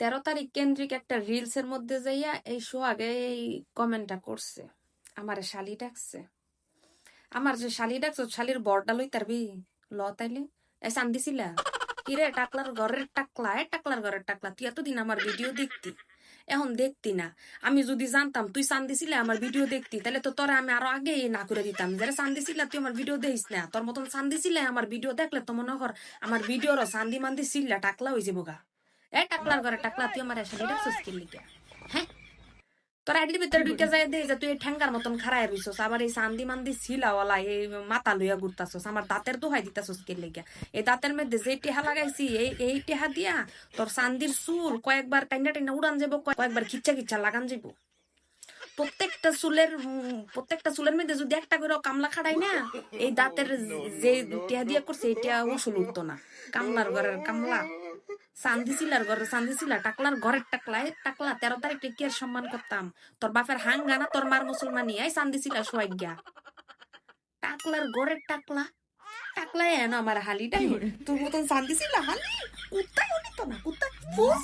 তেরো তারিখ কেন্দ্রিক একটা রিলস এর মধ্যে যাইয়া এই শো আগে এই কমেন্টটা করছে। আমার শালি ডাকছে। আমার যে শালি ডাকছো শালির বরডা লই তারবি ল তাইলে। এ সান্দিছিলা কিরে, টাকলার ঘরের টাকলা? এ টাকলার ঘরের টাকলা, তুই এতদিন আমার ভিডিও দেখতি। এখন দেখতি না। আমি যদি জানতাম, তুই সান্দিছিলে আমার ভিডিও দেখতি তাহলে তো তোরা আমি আরও আগে না করে দিতাম। যারা সান্দিছিলা তুই আমার ভিডিও দেখিস না। তোর মতন সান্দিছিলে আমার ভিডিও দেখলে তো মনে কর, আমার ভিডিওর সান্দি মান্দি সিল্লা টাকলা হয়ে যাব গা। এ, টাকলার ঘরে টাকলা, তুই আমার এসে কি লিখে হ্যাঁ? তোর আইডির ভিতরে ঢুকে যায় দে তুই ঠ্যাঙ্গার মতন খারায় রইছস, আবার এই সান্দি মান্দি ছিলাওয়ালা এই মাথা লইয়া ঘুরতাছস, আমার দাঁতের দোহাই দিতাছস কে লেগে? এই দাঁতের মধ্যে যে টেহা লাগাইছি, এই এই টেহা দিয়া তোর সান্দির চুল কয়েকবার টাইনা টাইনা উড়ান যাব কয়েকবার খিচ্চা খিচ্চা লাগান যাব প্রত্যেকটা চুলের প্রত্যেকটা চুলের মধ্যে যদি একটা করে কামলা খাড়াই না, এই দাঁতের যে টেহা দিয়া করছে এটা উসুল উঠতো না। কামলার ঘরের কামলা। চান্দিছিলার ঘরে সান্দিসিলা টাকলার ঘরের টাকলায় টাকলা তেরো তারিখ কি আর সম্মান করতাম তোর বাপের হাঙ্গা না তোর মার মুসলমানি এই চান্দিছিলা সোয়াগ্যা টাকলার ঘরের টাকলা। টাকলায় এনো আমার হালিটাই তোর মতন চান্দিছিলা হালি? কুত্তায় অনিত না কুত্তা ফুস